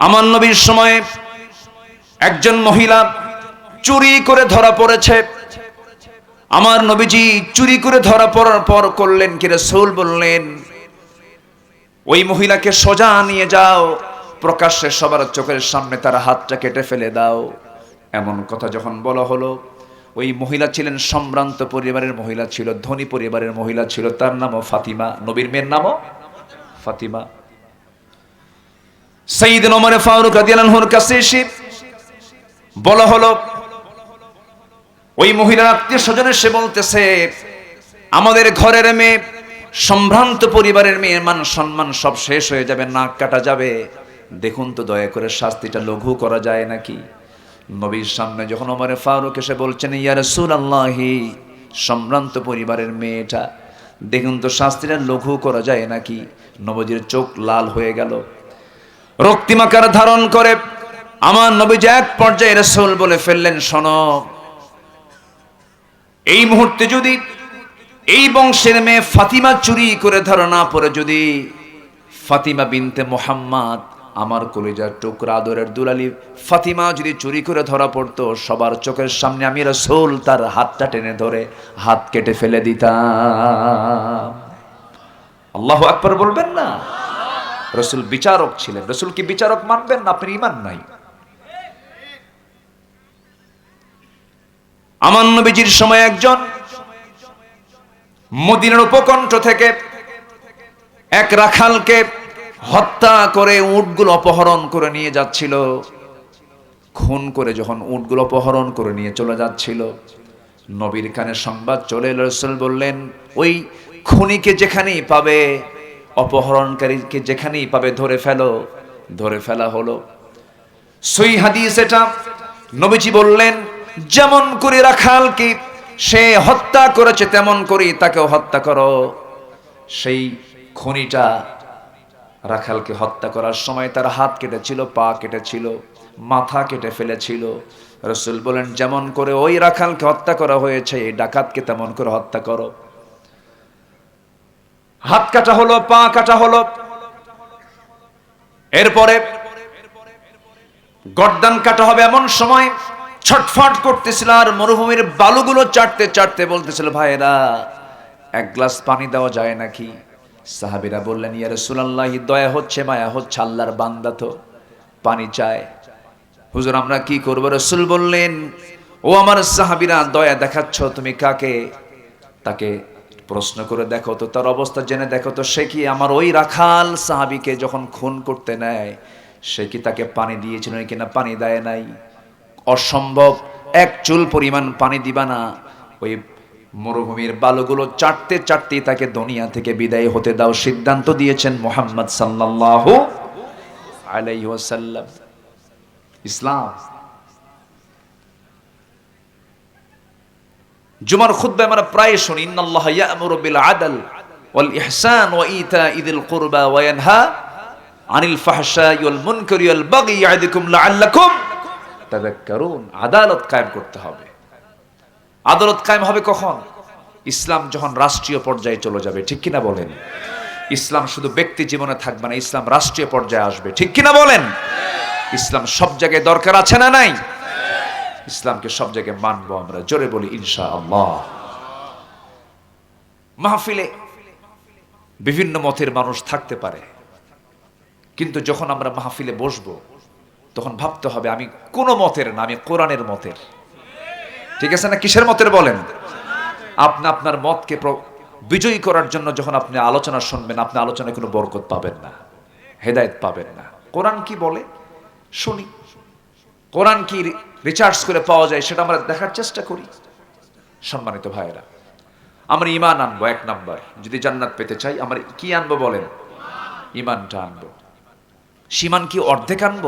আমার নবীর সময়ে একজন মহিলা চুরি করে ধরা পড়েছে। আমার নবীজি চুরি করে ধরা পড়ার পর করলেন কি রাসূল বললেন, ওই মহিলাকে সোজা নিয়ে যাও, প্রকাশ্যে সবার চোখের সামনে তার হাতটা কেটে ফেলে দাও। এমন কথা যখন বলা হলো, ওই মহিলা ছিলেন সম্ভ্রান্ত পরিবারের মহিলা ছিল, ধনী পরিবারের মহিলা ছিল, তার নামও ফাতিমা, নবীর মেয়ের নামও ফাতিমা। সঈদ ওমর ফারুক রাদিয়াল্লাহুর কাছে এসে বলা হলো, ওই মহিলার আত্মীয় স্বজনের সে বলতেছে, আমাদের ঘরের মেয়ে, সম্ভ্রান্ত পরিবারের মেয়ে মান সম্মান সব শেষ হয়ে যাবে, নাক কাটা যাবে। দেখুন তো দয়া করে, শাস্তিটা লঘু করা যায় নাকি? নবীর সামনে যখন ওমরে ফারুক এসে বলছেন, ইয়া রাসূলুল্লাহি, সম্ভ্রান্ত পরিবারের মেয়েটা, দেখুন তো শাস্তিটা লঘু করা যায় নাকি? নবজির চোখ লাল হয়ে গেল। রক্তিমাকার ধারণ করে। আমার নবীজি এক পর্যায়ে রসুল বলে ফেললেন, শোনো, এই মুহূর্তে যদি এই বংশের মেয়ে ফাতিমা চুরি করে ধরা না পড়ে যদি ফাতিমা বিনতে মোহাম্মদ, আমার কলিজার টুকরা আদরের দুলালি ফাতিমা যদি চুরি করে ধরা পড়তো, সবার চোখের সামনে আমি রসুল তার হাতটা টেনে ধরে হাত কেটে ফেলে দিতাম। আল্লাহ আকবর বলবেন না? রসুল বিচারক ছিলেন। রসুল কি বিচারক মানবেন না? আপনার ইমান নাই। আমার নবীজির সময় একজন মদিনার উপকণ্ঠ থেকে এক রাখালকে হত্যা করে উটগুলো অপহরণ করে নিয়ে যাচ্ছিল। খুন করে যখন উটগুলো অপহরণ করে নিয়ে চলে যাচ্ছিল, নবীর কানে সংবাদ চলে রসুল বললেন, ওই খুনিকে যেখানেই পাবে অপহরণকারীকে যেখানেই পাবে ধরে ফেলো, ধরে ফেলা হলো। সই হাদিস এটা। নবীজি বললেন, যেমন করে রাখালকে সে হত্যা করেছে, তেমন করে তাকেও হত্যা করো। সেই খনিটা রাখালকে হত্যা করার সময় তার হাত কেটেছিল, পা কেটেছিল, মাথা কেটে ফেলেছিল। রসুল বলেন, যেমন করে ওই রাখালকে হত্যা করা হয়েছে ডাকাতকে তেমন করে হত্যা করো। হাত কাটা হলো, পা কাটা হলো। এরপরে গর্দান কাটা হবে এমন সময়, ছটফট করতেছিল আর মরুভূমির বালুগুলো চাটতে চাটতে বলতেছিল ভাইরা এক গ্লাস পানি দেওয়া যায় নাকি? সাহাবিরা বললেন, ইয়া রাসূলুল্লাহ, দয়া হচ্ছে, মায়া হচ্ছে, আল্লাহর বান্দা তো, পানি চায়। হুজুর, আমরা কি করব? রসুল বললেন, ও আমার সাহাবিরা, দয়া দেখাচ্ছ, তুমি কাকে? তাকে প্রশ্ন করে, দেখো তো, তার অবস্থা জেনে দেখো তো, সে কি আমার ওই রাখাল সাহাবিকে যখন খুন করতে নেয়, সে কি তাকে পানি দিয়েছিল কিনা পানি দেয় নাই? অসম্ভব, এক চুল পরিমাণ পানি দিবা না, ওই মরুভূমির বালুগুলো চাটতে চাটতে তাকে দুনিয়া থেকে বিদায় হতে দাও, সিদ্ধান্ত দিয়েছেন মোহাম্মদ সাল্লাল্লাহু আলাইহি ওয়াসাল্লাম। ইসলাম জুমার খুদ্ায় আমরা প্রায় শুনি, ইন্নাল্লাহ ইয়ামুরু বিল আদল ওয়াল ইহসান ওয়া ইতা'i যিল কুরবা ওয়া ইয়ানহা আনিল ফাহশাই ওয়াল মুনকারি ওয়াল বাগি ইয়া'iদুকুম লাআল্লাকুম তাযাক্কারুন। আদালত কায়েম করতে হবে। আদালত কায়েম হবে কখন? ইসলাম যখন রাষ্ট্রীয় পর্যায়ে চলে যাবে, ঠিক কিনা বলেন? ইসলাম শুধু ব্যক্তি জীবনে থাকবে না, ইসলাম রাষ্ট্রীয় পর্যায়ে আসবে, ঠিক কিনা বলেন? ইসলাম সব জায়গায় দরকার আছে না নাই? ইসলামকে সব জায়গায় মানবো আমরা। জোরে বলি ইনশা আল্লাহ মাহফিলে বিভিন্ন মতের মানুষ থাকতে পারে। কিন্তু যখন আমরা মাহফিলে বসবো, তখন ভাবতে হবে, আমি কোন মতের না, আমি কোরআনের মতের। ঠিক আছে না, কিসের মতের বলেন? আপনি আপনার মতকে বিজয়ী করার জন্য যখন আপনি আলোচনা শুনবেন, আপনি আলোচনায় কোনো বরকত পাবেন না, হেদায়েত পাবেন না। কোরআন কি বলে? শুনি। কোরআন কি রিচার্জ করে পাওয়া যায় সেটা আমরা দেখার চেষ্টা করি। সম্মানিত ভাইয়েরা, আমরা ইমান আনব এক নাম্বার। যদি জান্নাত পেতে চাই, আমরা কি আনব বলেন? ইমানটা আনব। সীমান কি অর্ধেক আনব?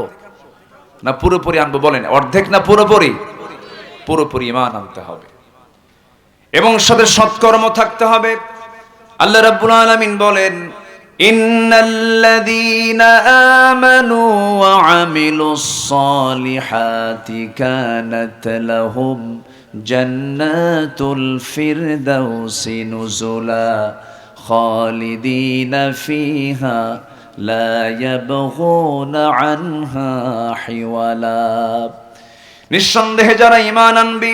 না পুরোপুরি আনব বলেন, অর্ধেক না পুরোপুরি? পুরোপুরি ইমান আনতে হবে। এবং সাথে সৎকর্ম থাকতে হবে। আল্লাহ রাব্বুল আলামিন বলেন ইন্নাল্লাযীনা আমানু ওয়া আমিলুস সালিহাতি কানাত লাহুম জান্নাতুল ফিরদাউসি নুজুলা খালিদিনা ফিহা لا يبغون عنها حولا নিঃসন্দেহে যারা ঈমান আনবি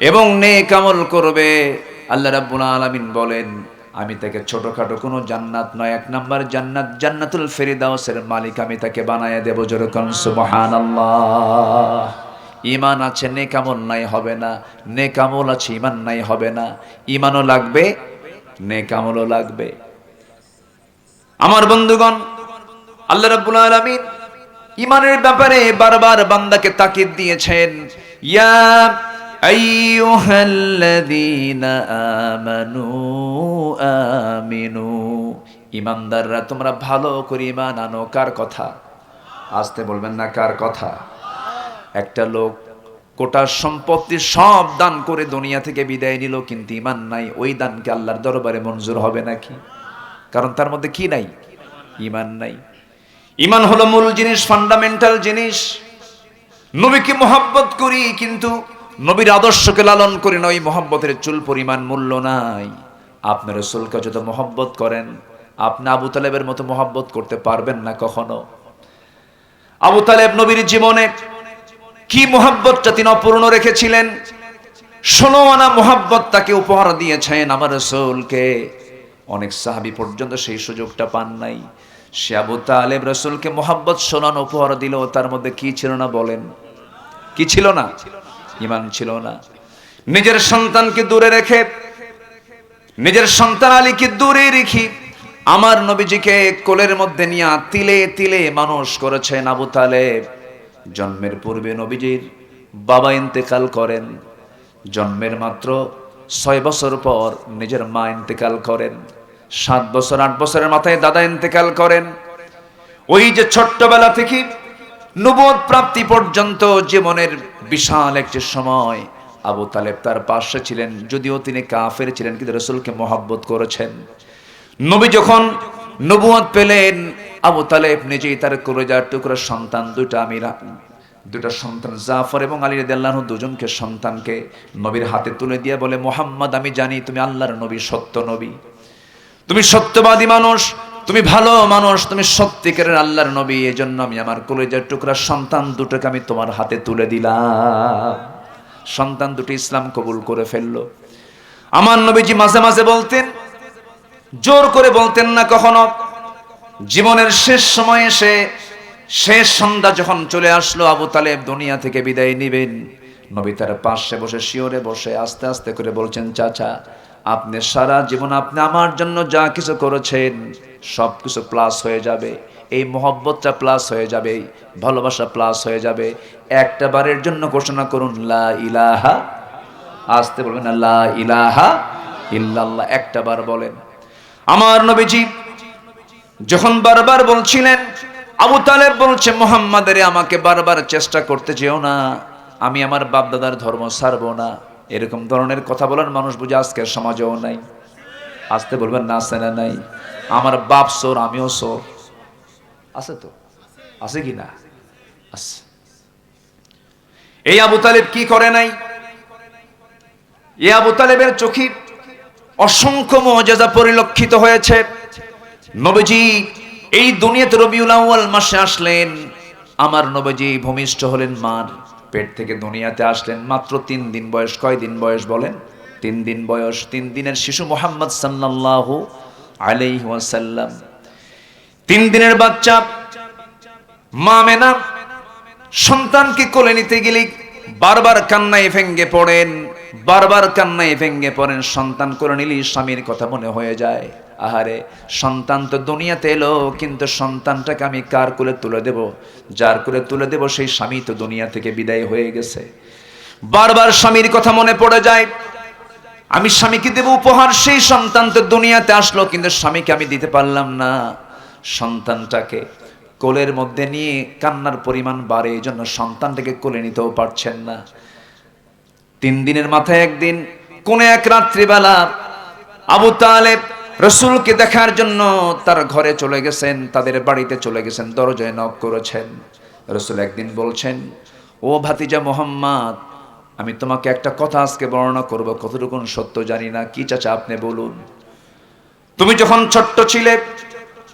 এবং নেক আমল করবে আল্লাহ রাব্বুল আলামিন বলেন আমি তাকে ছোটোখাটো কোনো জান্নাত নয়। এক নাম্বার জান্নাত, জান্নাতুল ফেরিদাউসের মালিক আমি তাকে বানায় দেব যেরকম সুবহানাল্লাহ। ইমান আছে, নেকামল নাই, হবে না। নেকামল আছে ইমান নাই, হবে না। ইমানও লাগবে, নেকামলও লাগবে। আমার বন্ধুগণ, আল্লাহ রাব্বুল আলামিন ইমানের ব্যাপারে বারবার বান্দাকে তাকিদ দিয়েছেন। ইয়া আইয়ুহাল্লাযীনা আমানু আমিনু। ইমানদাররা, তোমরা ভালো করে ইমান আনো। কার কথা? আসতে বলবেন না, কার কথা? একটা লোক কোটার সম্পত্তি সব দান করে দুনিয়া থেকে বিদায় নিল, কিন্তু ইমান নাই। ওই দানকে আল্লাহর দরবারে মঞ্জুর হবে নাকি? কারণ তার মধ্যে কি নাই? ইমান নাই। ইমান হলো মূল জিনিস ফান্ডামেন্টাল জিনিস। নবীকে মোহাব্বত করি, কিন্তু নবীর আদর্শকে লালন করি না, ওই মোহাব্বতের চুল পরিমাণ মূল্য নাই। আপনার রসুলকে যত মোহাব্বত করেন, আপনি আবু তালেবের মতো মোহাব্বত করতে পারবেন না কখনো। আবু তালেব নবীর জীবনে কি মোহাব্বতটা তিনি অপূর্ণ রেখেছিলেন? ষোলো আনা তাকে উপহার দিয়েছেন আমার রসুলকে। অনেক সাহাবি পর্যন্ত সেই সুযোগটা পান নাই। সে আবু তালেব রসুলকে মোহাব্বত শোনান, উপহার দিল, তার মধ্যে কি ছিল না বলেন? কি ছিল না? ইমান ছিল না। নিজের সন্তানকে দূরে রেখে, নিজের সন্তান আলীকে দূরে রেখি আমার নবীজিকে কোলের মধ্যে নিয়ে তিলে তিলে মানুষ করেছেন আবু তালেব। জন্মের পূর্বে নবীজির বাবা ইন্তেকাল করেন। জন্মের মাত্র ছয় বছর পর নিজের মা ইন্তেকাল করেন। সাত বছর, আট বছরের মাথায় দাদা ইন্তেকাল করেন। ওই যে ছোট্টবেলা থেকে নবদ প্রাপ্তি পর্যন্ত জীবনের বিশাল একটি সময় আবু তালেব তার পাশে ছিলেন, যদিও তিনি কাফের ছিলেন, কিন্তু রসুলকে মহাব্বত করেছেন। নবী যখন নবুয়ত পেলেন, আবু তালেব নিজেই তার কলেজার টুকরো সন্তান দুইটা আমিরা দুটা সন্তান জাফর এবং আলী রাদিয়াল্লাহু দুজনকে সন্তানকে নবীর হাতে তুলে দিয়ে বলে, মোহাম্মদ, আমি জানি তুমি আল্লাহর নবী, সত্য নবী। তুমি সত্যবাদী মানুষ তুমি ভালো মানুষ, তুমি সত্যিকারের আল্লাহর নবী এই জন্য আমি আমার কলেজের টুকরা সন্তান দুটোকে আমি তোমার হাতে তুলে দিলাম। সন্তান দুটি ইসলাম কবুল করে ফেলল। আমার নবীজি মাঝে মাঝে বলতেন, জোর করে বলতেন না কখনো, জীবনের শেষ সময়ে এসে শেষ সন্ধ্যা যখন চলে আসলো, আবু তালেব দুনিয়া থেকে বিদায় নিবেন। নবী তার পাশে বসে শিওরে বসে, আস্তে আস্তে করে বলছেন, চাচা আপনি সারা জীবন আপনি আমার জন্য যা কিছু করেছেন, সব কিছু প্লাস হয়ে যাবে। এই মোহব্বতটা প্লাস হয়ে যাবে, ভালোবাসা প্লাস হয়ে যাবে। একটা বারের জন্য ঘোষণা করুন, লা ইলাহা, আসতে বলবেন লা ইলাহা ইল্লাল্লাহ একটা বার বলেন। আমার নবীজি যখন বারবার বলছিলেন, আবু তালেব বলছে মোহাম্মদের আমাকে বারবার চেষ্টা করতে যেও না। আমি আমার বাপ দাদার ধর্ম সারবো না। এরকম ধরনের কথা বলার মানুষ বুঝে আজকের সমাজেও নাই। আসতে বলবেন না আছে না, নাই। আমার বাপ সোর, আমিও সোর। আছে তো? আছে কি না? আছে। এই আবু তালেব কি করে নাই? এই আবু তালেবের চোখে অসংখ্য মজাজা পরিলক্ষিত হয়েছে। নবীজি, এই দুনিয়াতে রবিউল আউয়াল মাসে আসলেন। আমার নবীজি ভূমিষ্ঠ হলেন মার। পেট থেকে দুনিয়াতে আসলেন, মাত্র তিন দিন বয়স। কয় দিন বয়স বলেন? তিন দিন বয়স। তিন দিনের শিশু মোহাম্মদ সাল্লাল্লাহু আলাইহি ওয়াসাল্লাম। তিন দিনের বাচ্চা, মা মেনা। সন্তানকে কোলে নিতে গেলে বারবার কান্নায় ভেঙ্গে পড়েন, বারবার কান্নায় ভেঙ্গে পড়েন। সন্তান করে নিলেই স্বামীর কথা মনে হয়ে যায়। আহারে, সন্তান তো দুনিয়াতে এলো, কিন্তু সন্তানটাকে আমি কার কোলে তুলে দেব? যার কোলে তুলে দেব সেই স্বামী তো দুনিয়া থেকে বিদায় হয়ে গেছে। বারবার স্বামীর কথা মনে পড়ে যায়, আমি স্বামীকে দেব উপহার, সেই সন্তান তো দুনিয়াতে আসলো, কিন্তু স্বামীকে আমি দিতে পারলাম না। সন্তানটাকে কোলের মধ্যে নিয়ে কান্নার পরিমাণ বাড়ে এই জন্য সন্তানটাকে কোলে নিতেও পারছেন না। তিন দিনের মাথায় একদিন, কোন এক রাত্রিবেলা আবু তালেব রসুলকে দেখার জন্য তার ঘরে চলে গেছেন, তাদের বাড়িতে চলে গেছেন, দরজায় নক করেছেন। রসুল একদিন বলছেন, ও ভাতিজা মোহাম্মদ, আমি তোমাকে একটা কথা আজকে বর্ণনা করব, কতটুকু সত্য জানি না, কি চাচা আপনি বলুন? তুমি যখন ছোট্ট ছিলে,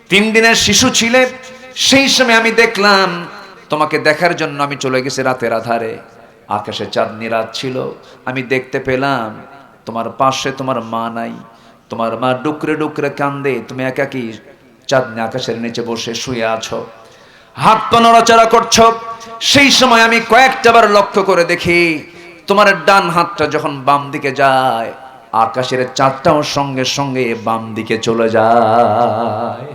তিন দিনের শিশু ছিলে, সেই সময় আমি দেখলাম, তোমাকে দেখার জন্য আমি চলে গেছি রাতের আধারে। আকাশে চাঁদনি রাত ছিল, আমি দেখতে পেলাম, তোমার পাশে তোমার মা নাই তোমার মা ডুকরে ডুকরে কান্দে, তুমি একাকি চাঁদনি আকাশের নিচে বসে শুয়ে আছো? হাত পা নড়াচড়া করছ? সেই সময় আমি কয়েকটা বার লক্ষ্য করে দেখি, তোমার ডান হাতটা যখন বাম দিকে যায়, আকাশের চাঁদটাও সঙ্গে সঙ্গে বাম দিকে চলে যায়।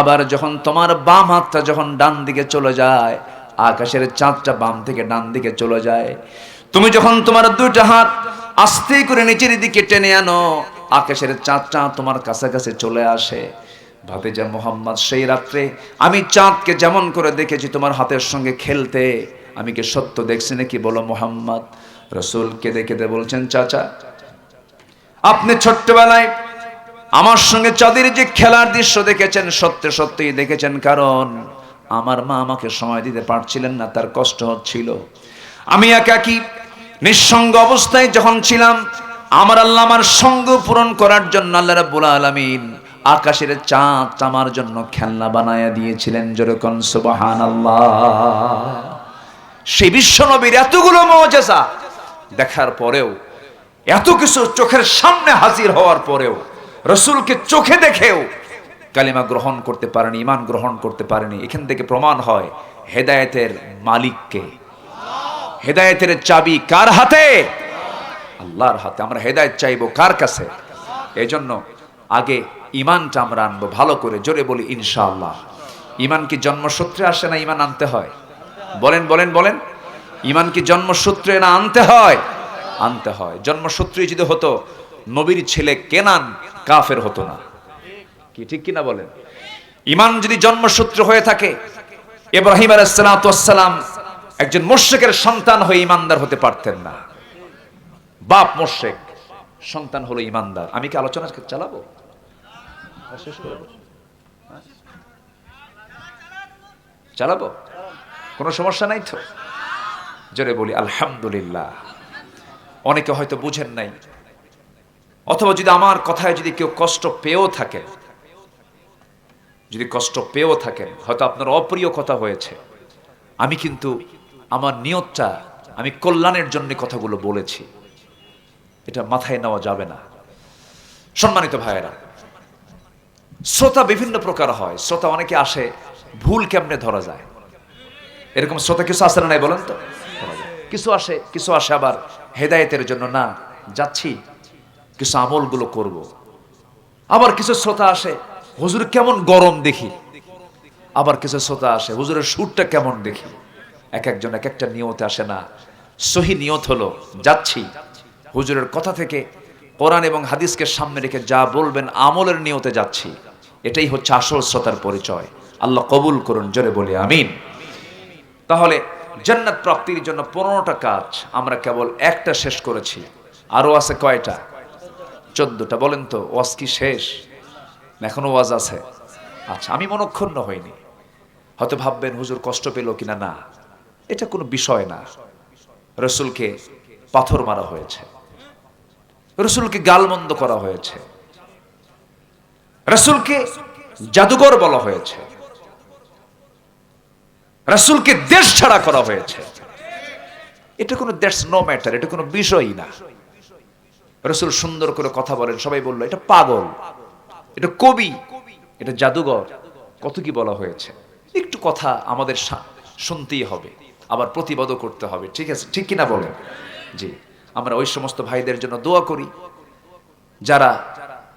আবার যখন তোমার বাম হাতটা যখন ডান দিকে চলে যায়, আকাশের চাঁদটা বাম থেকে ডান দিকে চলে যায়। তুমি যখন তোমার দুইটা হাত আস্তে করে নিচের দিকে টেনে আনো আকাশের চাঁদটা তোমার কাছাকাছি চলে আসে। ভাতিজা মোহাম্মদ, সেই রাত্রে আমি চাঁদকে যেমন করে দেখেছি তোমার হাতের সঙ্গে খেলতে। আমি কি সত্য দেখছি নাকি বলো মোহাম্মদ? রসুল কেঁদে কেঁদে বলছেন, চাচা, আপনি ছোট্টবেলায় আমার সঙ্গে চাঁদের যে খেলার দৃশ্য দেখেছেন, সত্যি সত্যিই দেখেছেন। কারণ আমার মা আমাকে সময় দিতে পারছিলেন না, তার কষ্ট হচ্ছিল। আমি একাকি, নিঃসঙ্গ অবস্থায় যখন ছিলাম আমার আল্লাহ আমার সঙ্গ পূরণ করার জন্য আল্লাহ রাব্বুল আলামিন আকাশের চাঁদ আমার জন্য খেলনা বানায়া দিয়েছিলেন যেরকম সুবহানাল্লাহ। সেই বিশ্বনবীর এতগুলো মজেসা দেখার পরেও, এত কিছু চোখের সামনে হাজির হওয়ার পরেও, রসুলকে চোখে দেখেও কালিমা গ্রহণ করতে পারেনি ইমান গ্রহণ করতে পারেনি। এখান থেকে প্রমাণ হয় হেদায়েতের মালিককে। হেদায়েতের চাবি কার হাতে? আল্লাহর হাতে আমরা হেদায়েত চাইব কার কাছে? এজন্য আগে ইমানটা আমরা আনব, ভালো করে, জোরে বলি, ইনশাআল্লাহ। ইমান কি জন্মসূত্রে আসে না ইমান আনতে হয়? বলেন বলেন বলেন। ইমান কি জন্মসূত্রে না আনতে হয়? আনতে হয়। জন্মসূত্রে যদি হতো, নবীর ছেলে কেনান কাফের হতো না। কি, ঠিক কিনা বলেন? ইমান যদি জন্মসূত্র হয়ে থাকে, ইব্রাহিম আলাইসালাম একজন মোর্শেকের সন্তান হয়ে ইমানদার হতে পারতেন না। বাপ মোর্শেক সন্তান হলো ইমানদার। আমি কি আলোচনা চালাবো? চালাবো? কোনো সমস্যা নাই তো? জোরে বলি, আলহামদুলিল্লাহ। অনেকে হয়তো বুঝেন নাই। অথবা যদি আমার কথায় যদি কেউ কষ্ট পেয়েও থাকে যদি কষ্ট পেয়েও থাকেন, হয়তো আপনার অপ্রিয় কথা হয়েছে। আমি কিন্তু আমার নিয়তটা, আমি কল্যাণের জন্য কথাগুলো বলেছি। এটা মাথায় নেওয়া যাবে না। সম্মানিত ভাইয়েরা, শ্রোতা বিভিন্ন প্রকার হয়। শ্রোতা অনেকে আসে, ভুল কেমনে ধরা যায়? এরকম শ্রোতা কিছু আসে না নাই বলেন তো? কিছু আসে কিছু আসে আবার হেদায়েতের জন্য, না, যাচ্ছি, কিছু আমলগুলো করব। আবার কিছু শ্রোতা আসে, হুজুর কেমন গরম দেখি। আবার কিছু শ্রোতা আসে, হুজুরের সুরটা কেমন দেখি? এক একজন এক একটা নিয়তে আসে, না, সহি নিয়ত হলো, যাচ্ছি। হুজুরের কথা থেকে কোরআন এবং হাদিসকে সামনে রেখে যা বলবেন আমলের নিয়তে যাচ্ছি। এটাই হচ্ছে আসল শ্রোতার পরিচয়। আল্লাহ কবুল করুন, জোরে বলি, আমিন। তাহলে জান্নাত প্রাপ্তির জন্য পনেরোটা কাজ আমরা কেবল একটা শেষ করেছি। আরও আছে কয়টা? চোদ্দটা। বলেন তো, ওয়াজ কি শেষ? এখনও ওয়াজ আছে। আচ্ছা আমি মনক্ষুণ্ণ হইনি। হয়তো ভাববেন, হুজুর কষ্ট পেল কিনা? না। এটা কোনো বিষয় না। রসুলকে পাথর মারা হয়েছে। রসুলকে গালমন্দ করা হয়েছে। রসুলকে জাদুঘর বলা হয়েছে। রাসুলকে দেশ ছাড়া করা হয়েছে। এটা কোনো দ্যাটস নো ম্যাটার এটা কোনো না। রসুল সুন্দর করে কথা বলেন, সবাই বলল, এটা পাগল, এটা কবি, এটা জাদুঘর। কত কি বলা হয়েছে। একটু কথা আমাদের শুনতেই হবে, আবার প্রতিবাদও করতে হবে, ঠিক আছে? ঠিক কিনা বলেন? জি। আমরা ওই সমস্ত ভাইদের জন্য দোয়া করি, যারা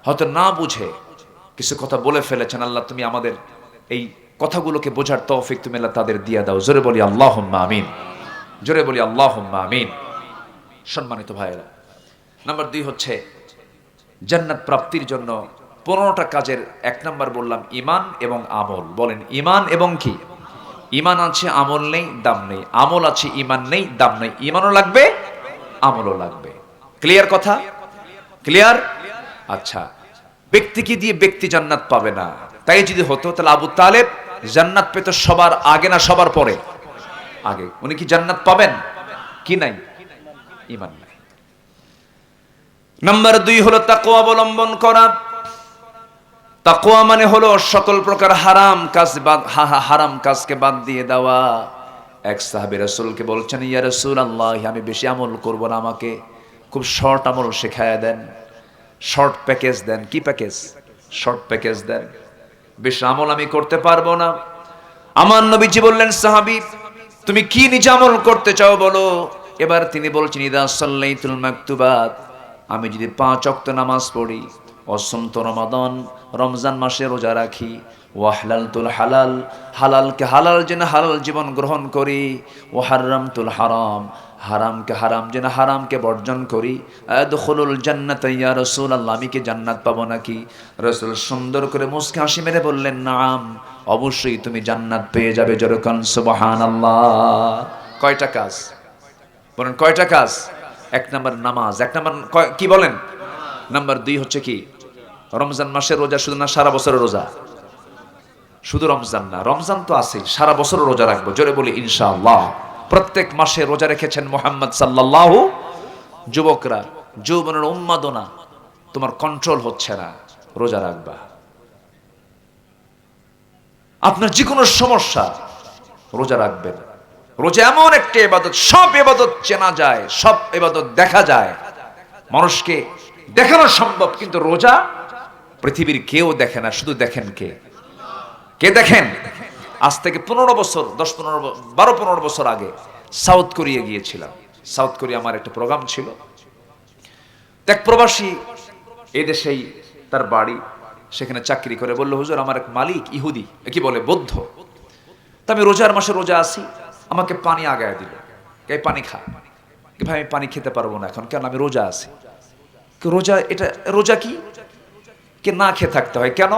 হয়তো না বুঝে কিছু কথা বলে ফেলেছেন, আল্লাহ তুমি আমাদের এই কথাগুলোকে বোঝার তৌফিক তুমি আল্লাহ তাদের দিয়ে দাও। জোরে বলি আল্লাহ আমিন। জোরে বলি আল্লাহ আমিন। সম্মানিত ভাইয়েরা, নাম্বার দুই হচ্ছে জান্নাত প্রাপ্তির জন্য পনেরোটা কাজের এক নাম্বার বললাম ইমান এবং আমল। বলেন ইমান এবং কি? ইমান আছে, আমল নেই, দাম নেই। আমল আছে ইমান নেই, দাম নেই। ইমানও লাগবে আমলও লাগবে। ক্লিয়ার কথা? ক্লিয়ার আচ্ছা। ব্যক্তিকে দিয়ে ব্যক্তি জান্নাত পাবে না। তাই যদি হতো, তাহলে আবু তালেব জান্নাত পেত সবার আগে না সবার পরে? আগে। উনি কি জান্নাত পাবেন? কি নাই? ইমান নাই। নাম্বার দুই হলো তাকওয়া অবলম্বন করা। তাকোয়া মানে হলো সকল প্রকার হারাম কাজ হারাম কাজকে বাদ দিয়ে দেওয়া। এক সাহাবী রাসূলকে বলছেন, ইয়া রাসূল আল্লাহ আমি বেশি আমল করব না আমাকে। খুব শর্ট আমল শেখায় দেন। শর্ট প্যাকেজ দেন। কি প্যাকেজ শর্ট প্যাকেজ দেন। বেশি আমল আমি করতে পারব না। আমার নবীজি বললেন, সাহাবী, তুমি কি নিজে আমল করতে চাও বলো? এবার তিনি বলছেন, ইদা সাল্লাইতুল মাকতুবাত। আমি যদি পাঁচ অক্ত নামাজ পড়ি অসন্ত রমাদন, রমজান মাসে রোজা রাখি ওয়াহলাল তুল হালাল, হালালকে হালাল যেন হালাল জীবন গ্রহণ করি। ও হারাম তুল হারাম হারামকে হারাম যেন হারামকে বর্জন করি। আদখুলুল জান্নাত ইয়া রাসূল আল্লাহ আমি কি জান্নাত পাবো নাকি? রসুল সুন্দর করে মুস্কে হাসি মেরে বললেন, নাম, অবশ্যই তুমি জান্নাত পেয়ে যাবে যেরকম সুবহানাল্লাহ। কয়টা কাজ? বলেন, কয়টা কাজ? এক নম্বর নামাজ, এক নম্বর কি বলেন? নাম্বার দুই হচ্ছে কি? রমজান মাসের রোজা শুধু না, সারা বছরের রোজা? শুধু রমজান না, রমজান তো আছে সারা বছর রোজা রাখব, জোরে বলি ইনশাআল্লাহ। প্রত্যেক মাসে রোজা রেখেছেন মোহাম্মদ সাল্লাল্লাহ, যুবকরা, যৌবনের উন্মাদনা, তোমার কন্ট্রোল হচ্ছে না, রোজা রাখবা। আপনার যে কোনো সমস্যা, রোজা রাখবেন। রোজা এমন একটা এবাদত সব এবাদত চেনা যায়, সব এবাদত দেখা যায়। মানুষকে দেখানো সম্ভব, কিন্তু রোজা পৃথিবীর কেউ দেখে না, শুধু দেখেন কে? কে দেখেন? আজ থেকে পনেরো বছর, দশ পনেরো বারো পনেরো বছর আগে সাউথ কোরিয়া গিয়েছিলাম। সাউথ কোরিয়া আমার একটা প্রোগ্রাম ছিল। এক প্রবাসী এই দেশেই তার বাড়ি, সেখানে চাকরি করে। বলল, হুজুর, আমার এক মালিক ইহুদি কি বলে বৌদ্ধ। তা আমি রোজার মাসে রোজা আসি আমাকে পানি আগায় দিল। এই পানি খা। ভাই, আমি পানি খেতে পারব না এখন, কেন আমি রোজা আছি? রোজা, এটা, রোজা কি? কে না খেয়ে থাকতে হয়, কেন?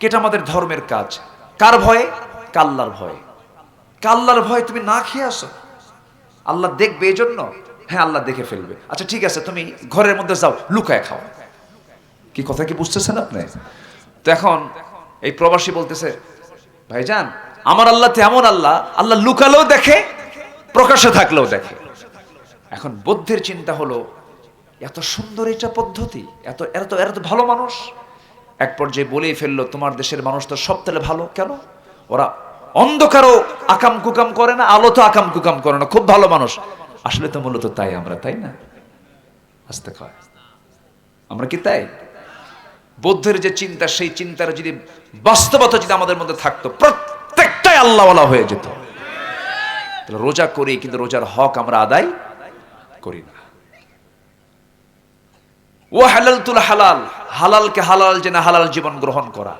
কেটা আমাদের ধর্মের কাজ? কার ভয়ে? কাল্লার ভয়ে। কাল্লার ভয়ে তুমি না খেয়ে আসো। আল্লাহ দেখবে এই জন্য হ্যাঁ আল্লাহ দেখে ফেলবে। আচ্ছা ঠিক আছে, তুমি ঘরের মধ্যে যাও, লুকায় খাও। কি কথা কি বুঝতেছেন আপনি? তো এখন এই প্রবাসী বলতেছে, ভাইজান, আমার আল্লাহ তো এমন আল্লাহ আল্লাহ লুকালেও দেখে, প্রকাশে থাকলেও দেখে। এখন বৌদ্ধের চিন্তা হলো, এত সুন্দর এটা পদ্ধতি, এত, এরা তো এরা তো ভালো মানুষ। এক পর্যায়ে বলেই ফেলল, তোমার দেশের মানুষ তো সব তাহলে ভালো, কেন? ওরা অন্ধকারও আকাম কুকাম করে না আলো তো আকাম কুকাম করে না, খুব ভালো মানুষ। আসলে তো মূলত তাই আমরা, তাই না? আসতে কয়। আমরা কি তাই? বৌদ্ধের যে চিন্তা, সেই চিন্তার যদি বাস্তবতা যদি আমাদের মধ্যে থাকতো, প্রত্যেকটাই আল্লাহওয়ালা হয়ে যেত। রোজা করি, কিন্তু রোজার হক আমরা আদায় করি না। ও হালাল তুল হালাল, হালালকে হালাল যেন হালাল জীবন গ্রহণ করা,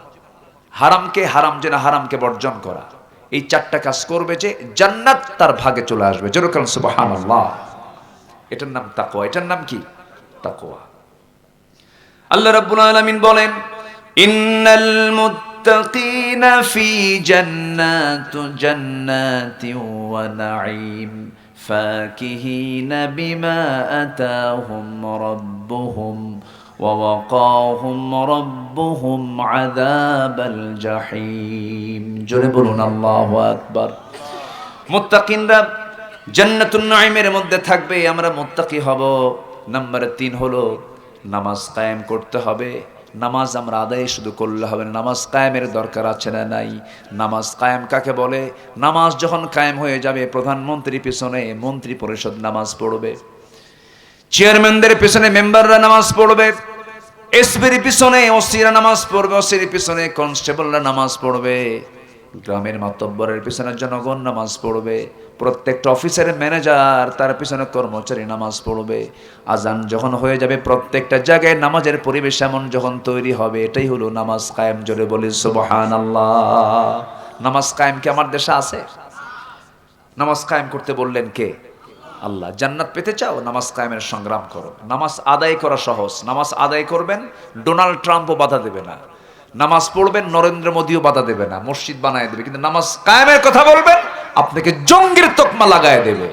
হারামকে হারাম যেন হারামকে বর্জন করা। এই চারটা কাজ করবে যে জান্নাত তার ভাগে চলে আসবে। যেরকম সুবহানাল্লাহ। এটার নাম তাকওয়া। এটার নাম কি? তাকওয়া। আল্লাহ রাব্বুল আলামিন বলেন, ইন্নাল মুত্তাকিনা ফি জান্নাত জান্নাতি ওয়া নাঈম। فاكهين بما أتاهم ربهم ووقاهم ربهم عذاب الجحيم جربون الله أكبر মুত্তাকিনরা জান্নাতুন নাইমের মধ্যে থাকবে আমরা মুত্তাকি হব নাম্বার তিন হলো নামাজ কায়েম করতে হবে নামাজ আমরা আদায় শুধু করলে হবে না, নামাজ কায়েমের দরকার আছে না নাই? নামাজ কায়েম কাকে বলে? নামাজ যখন কায়েম হয়ে যাবে, প্রধানমন্ত্রী পিছনে মন্ত্রী পরিষদ নামাজ পড়বে। চেয়ারম্যানদের পিছনে মেম্বাররা নামাজ পড়বে। এসপির পিছনে ওসিরা নামাজ পড়বে, ওসির পিছনে কনস্টেবলরা নামাজ পড়বে। গ্রামের মাতব্বরের পিছনে জনগণ নামাজ পড়বে। প্রত্যেকটা অফিসারের ম্যানেজার তার পিছনে কর্মচারী নামাজ পড়বে। আজান যখন হয়ে যাবে, প্রত্যেকটা জায়গায় নামাজের পরিবেশ এমন যখন তৈরি হবে, এটাই হলো নামাজ কায়েম। জোরে বলি সুবহান আল্লাহ নামাজ কায়েম কি আমার দেশে আছে? নামাজ কায়েম করতে বললেন কে? আল্লাহ। জান্নাত পেতে চাও, নামাজ কায়েমের সংগ্রাম করো। নামাজ আদায় করা সহজ। নামাজ আদায় করবেন, ডোনাল্ড ট্রাম্পও বাধা দেবে না। নামাজ পড়বেন, নরেন্দ্র মোদীও বাধা দেবে না। মসজিদ বানায় দেবে। কিন্তু নামাজ কায়েমের কথা বলবেন আপনাকে জঙ্গির তকমা লাগায় দেবে।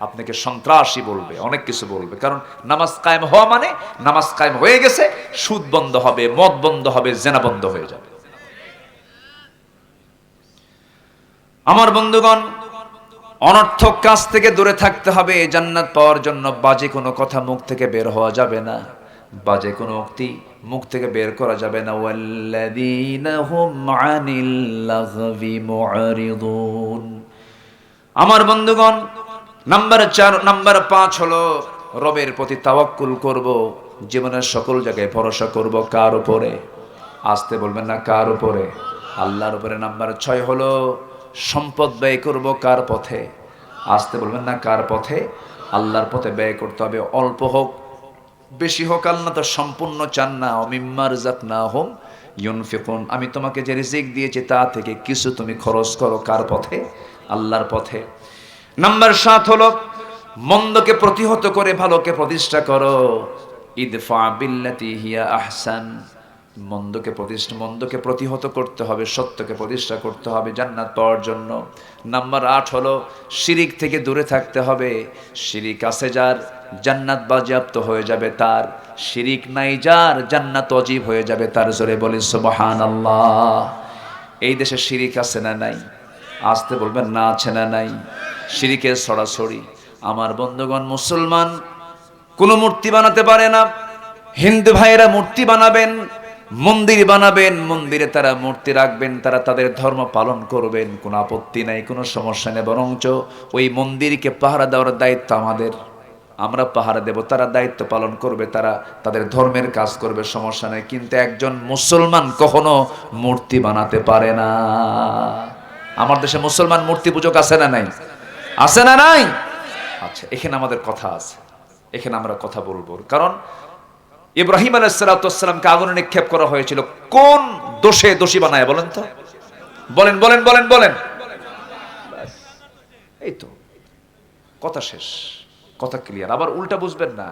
আপনাকে সন্ত্রাসী বলবে, অনেক কিছু বলবে। কারণ নামাজ কায়েম হওয়া মানে নামাজ কায়েম হয়ে গেছে, সুদ বন্ধ হবে, মদ বন্ধ হবে, জেনা বন্ধ হয়ে যাবে। আমার বন্ধুগণ, অনর্থক কাজ থেকে দূরে থাকতে হবে, জান্নাত পাওয়ার জন্য বাজে কোনো কথা মুখ থেকে বের হওয়া যাবে না। বাজে কোনো উক্তি মুখ থেকে বের করা যাবে না। আমার বন্ধুগণ, নাম্বার চার, নাম্বার পাঁচ হলো রবের প্রতি তাওয়াক্কুল করব, জীবনের সকল জায়গায় ভরসা করব কার উপরে? আসতে বলবেন না কার উপরে? আল্লাহর উপরে। নাম্বার ছয় হলো সম্পদ ব্যয় করব কার পথে? আসতে বলবেন না কার পথে? আল্লাহর পথে ব্যয় করতে হবে। অল্প হোক বেশি হোক আল্লাহ তো সম্পূর্ণ চান না। অমিম্মার জাত না হোম ইউনফিকুন। আমি তোমাকে যে রিজিক দিয়েছি তা থেকে কিছু তুমি খরচ করো কার পথে? আল্লাহর পথে। নাম্বার সাত হলো, মন্দকে প্রতিহত করে ভালোকে প্রতিষ্ঠা করো। ইদফা বিল্লাতি হিয়া আহসান। মন্দকে প্রতিষ্ঠা মন্দকে প্রতিহত করতে হবে, সত্যকে প্রতিষ্ঠা করতে হবে জান্নাত পাওয়ার জন্য। নাম্বার আট হলো, শিরিক থেকে দূরে থাকতে হবে। শিরিক আছে যার জান্নাত বাজেয়াপ্ত হয়ে যাবে তার। শিরিক নাই যার, জান্নাত অজীব হয়ে যাবে তার। জোরে বলি সুবহান আল্লাহ এই দেশে শিরিক আছে না নাই? আসতে বলবেন, না আছে না নাই? শিরিকের সরাসরি আমার বন্ধুগণ মুসলমান, কোনো মূর্তি বানাতে পারে না। হিন্দু ভাইয়েরা মূর্তি বানাবেন, মন্দির বানাবেন, মন্দিরে তারা মূর্তি রাখবেন, তারা তাদের ধর্ম পালন করবেন। কোনো আপত্তি নাই, কোনো সমস্যা নেই। বরঞ্চ ওই মন্দিরকে পাহারা দেওয়ার দায়িত্ব আমাদের। আমরা পাহারা দেব, তারা দায়িত্ব পালন করবে, তারা তাদের ধর্মের কাজ করবে, সমস্যা নেই। কিন্তু একজন মুসলমান কখনো মূর্তি বানাতে পারে না। আমার দেশে মুসলমান মূর্তি পূজক আছে না নাই? আছে না নাই? আচ্ছা এখানে আমাদের কথা আছে। এখানে আমরা কথা বলব। কারণ ইব্রাহিম আলাইসালামকে আগুনে নিক্ষেপ করা হয়েছিল। কোন দোষে দোষী বানায় বলেন তো? বলেন বলেন বলেন বলেন। এই তো, কথা শেষ। কথা ক্লিয়ার আবার উল্টা বুঝবেন না।